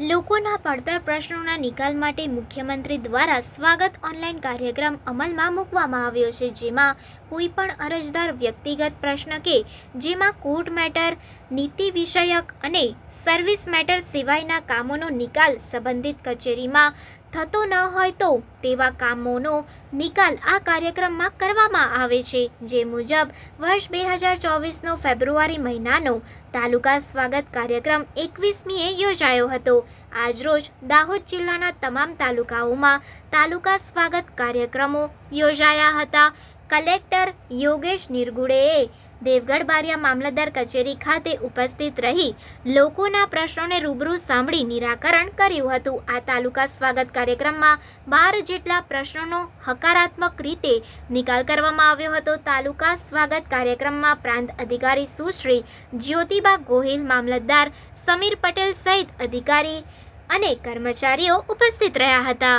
લોકોના પડતર પ્રશ્નોના નિકાલ માટે મુખ્યમંત્રી દ્વારા સ્વાગત ઓનલાઈન કાર્યક્રમ અમલમાં મૂકવામાં આવ્યો છે, જેમાં કોઈ પણ અરજદાર વ્યક્તિગત પ્રશ્ન કે જેમાં કોર્ટ મેટર નીતિ વિષયક અને સર્વિસ મેટર સિવાયના કામોનો નિકાલ સંબંધિત કચેરીમાં થતો ન હોય તો તેવા કામોનો નિકાલ આ કાર્યક્રમમાં કરવામાં આવે છે. જે મુજબ, વર્ષ બે હજાર ચોવીસનો ફેબ્રુઆરી મહિનાનો તાલુકા સ્વાગત કાર્યક્રમ એકવીસમીએ યોજાયો હતો. આજરોજ દાહોદ જિલ્લાના તમામ તાલુકાઓમાં તાલુકા સ્વાગત કાર્યક્રમો યોજાયા હતા. કલેક્ટર યોગેશ નિરગુડેએ દેવગઢ બારિયા મામલતદાર કચેરી ખાતે ઉપસ્થિત રહી લોકોના પ્રશ્નોને રૂબરૂ સાંભળી નિરાકરણ કર્યું હતું. આ તાલુકા સ્વાગત કાર્યક્રમમાં બાર જેટલા પ્રશ્નોનો હકારાત્મક રીતે નિકાલ કરવામાં આવ્યો હતો. તાલુકા સ્વાગત કાર્યક્રમમાં પ્રાંત અધિકારી સુશ્રી જ્યોતિબા ગોહિલ, મામલતદાર સમીર પટેલ સહિત અધિકારી અને કર્મચારીઓ ઉપસ્થિત રહ્યા હતા.